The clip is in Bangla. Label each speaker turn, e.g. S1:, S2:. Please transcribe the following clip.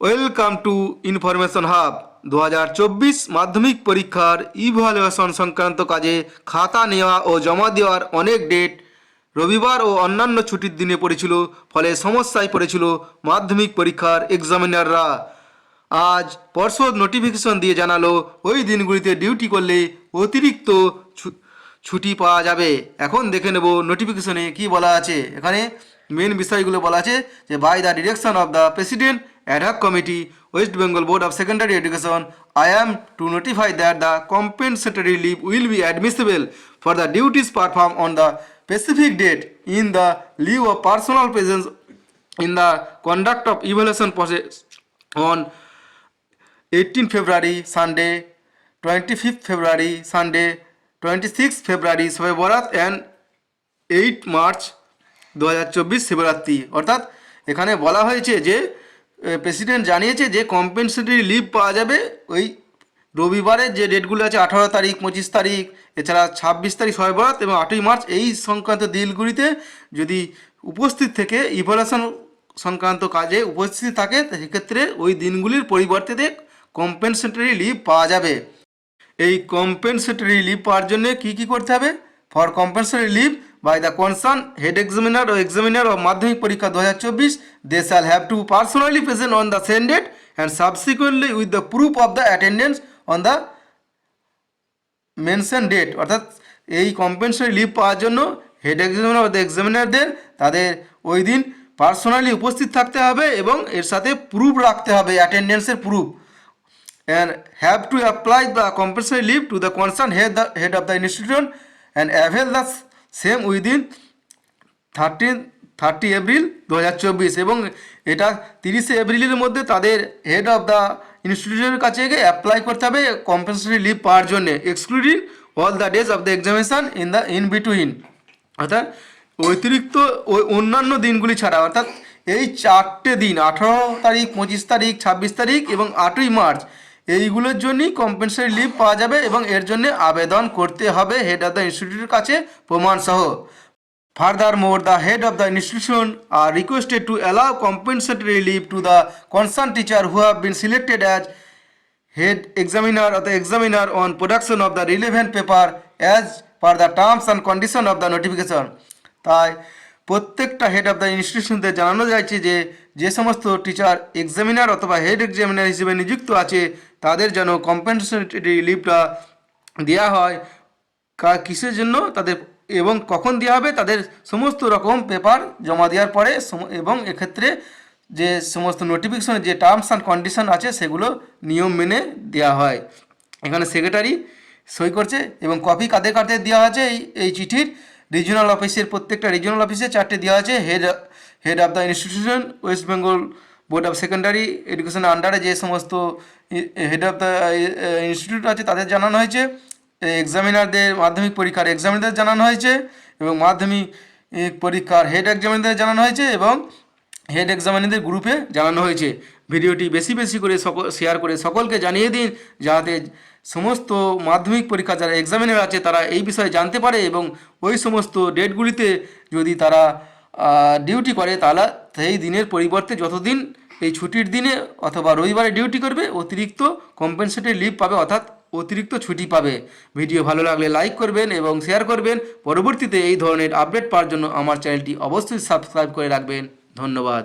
S1: ওয়েলকাম টু ইনফরমেশন হাব দু হাজার চব্বিশ মাধ্যমিক পরীক্ষার ইভ্যালুয়েশন সংক্রান্ত কাজে খাতা নেওয়া ও জমা দেওয়ার অনেক ডেট রবিবার ও অন্যান্য ছুটির দিনে পড়েছিল, ফলে সমস্যায় পড়েছিল মাধ্যমিক পরীক্ষার এক্সামিনাররা আজ পর্ষদ নোটিফিকেশন দিয়ে জানালো, ওই দিনগুলিতে ডিউটি করলে অতিরিক্ত ছুটি পাওয়া যাবে। এখন দেখে নেব নোটিফিকেশনে কি বলা আছে। এখানে মেন বিষয়গুলো বলা আছে যে by the direction of the president ad hoc committee West Bengal board of secondary education I am to notify that the compensatory leave will be admissible for the duties perform on the specific date in the lieu of personal presence in the conduct of evaluation process on 18 February Sunday, 25th February Sunday, 26th February Shabe Barat and eight March দু হাজার চব্বিশ শিবরাত্রি অর্থাৎ এখানে বলা হয়েছে যে প্রেসিডেন্ট জানিয়েছে যে কম্পেনসেটরি লিভ পাওয়া যাবে ওই রবিবারের যে ডেটগুলো আছে আঠারো তারিখ, পঁচিশ তারিখ, এছাড়া ছাব্বিশ তারিখ শবে বরাত এবং আটই মার্চ, এই সংক্রান্ত দিনগুলিতে যদি উপস্থিত থেকে ইভলিউশন সংক্রান্ত কাজে উপস্থিত থাকে সেক্ষেত্রে ওই দিনগুলির পরিবর্তে কম্পেনসেটরি লিভ পাওয়া যাবে। এই কম্পেনসেটরি লিভ পাওয়ার জন্য কি কি করতে হবে? For compensatory leave by the concern head examiner O examiner of Madhyamik পরীক্ষা দু হাজার চব্বিশ they shall have to personally present on the send date and subsequently with the proof of the attendance on the mention date অর্থাৎ এই কম্পেনসেটরি লিভ পাওয়ার জন্য হেড এক্সামিনার ও এক্সামিনারদের তাদের ওই দিন পার্সোনালি উপস্থিত থাকতে হবে এবং এর সাথে প্রুফ রাখতে হবে অ্যাটেন্ডেন্সের proof and have to apply the compulsory leave to the concern head the head of the institution and avail the same within thirteen thirty April দু হাজার চব্বিশ এবং এটা তিরিশে এপ্রিলের মধ্যে তাদের হেড অফ দ্য ইনস্টিটিউশনের কাছে গিয়ে অ্যাপ্লাই করতে হবে কম্পালসারি লিভ পাওয়ার জন্য excluding all the days of the examination in the in between অর্থাৎ অতিরিক্ত ওই অন্যান্য দিনগুলি ছাড়া, অর্থাৎ এই চারটে দিন, আঠারো তারিখ, পঁচিশ তারিখ, ছাব্বিশ তারিখ এবং আটই মার্চ এইগুলোর জন্যই কম্পেনসারি লিভ পাওয়া যাবে এবং এর জন্য আবেদন করতে হবে হেড অফ দ্য ইনস্টিটিউটের কাছে প্রমাণ সহ। Furthermore the head of the institution are requested to allow compensatory leave to the concern teacher who have been selected as head examiner of the examiner on production of the relevant paper as per the terms and condition of the notification তাই প্রত্যেকটা হেড অফ দ্য ইনস্টিটিউশনদের জানানো যাচ্ছে যে যে সমস্ত টিচার এক্সামিনার অথবা হেড এক্সামিনার হিসেবে নিযুক্ত আছে, তাদের যেন কম্পেনসেটরি লিভটা দেওয়া হয়। কিসের জন্য? তাদের, এবং কখন দেওয়া হবে? তাদের সমস্ত রকম পেপার জমা দেওয়ার পরে এবং এক্ষেত্রে যে সমস্ত নোটিফিকেশনের যে টার্মস অ্যান্ড কন্ডিশন আছে, সেগুলো নিয়ম মেনে দেওয়া হয়। এখানে সেক্রেটারি সই করছে, এবং কপি কাদের কাদের দেওয়া আছে এই এই চিঠির? রিজিওনাল অফিসের প্রত্যেকটা রিজিওনাল অফিসে চারটে দেওয়া আছে। Head head of the institution West Bengal board of secondary এডুকেশনের আন্ডারে যে সমস্ত হেড অফ দ্য ইনস্টিটিউট আছে, তাদের জানানো হয়েছে। এক্সামিনারদের মাধ্যমিক পরীক্ষার এক্সামিনারদের জানানো হয়েছে এবং মাধ্যমিক পরীক্ষার হেড এক্সামিনারদের জানানো হয়েছে এবং হেড এক্সামিনারদের গ্রুপে জানানো হয়েছে। ভিডিওটি বেশি বেশি করে সকল শেয়ার করে সকলকে জানিয়ে দিন, যাতে সমস্ত মাধ্যমিক পরীক্ষা যারা এক্সামিনার আছে, তারা এই বিষয়ে জানতে পারে এবং ওই সমস্ত ডেটগুলিতে যদি তারা ডিউটি করে, তাহলে সেই দিনের পরিবর্তে যতদিন এই ছুটির দিনে অথবা রবিবারে ডিউটি করবে, অতিরিক্ত কম্পেনসেটরি লিভ পাবে, অর্থাৎ অতিরিক্ত ছুটি পাবে। ভিডিও ভালো লাগলে লাইক করবেন এবং শেয়ার করবেন। পরবর্তীতে এই ধরনের আপডেট পাওয়ার জন্য আমার চ্যানেলটি অবশ্যই সাবস্ক্রাইব করে রাখবেন। ধন্যবাদ।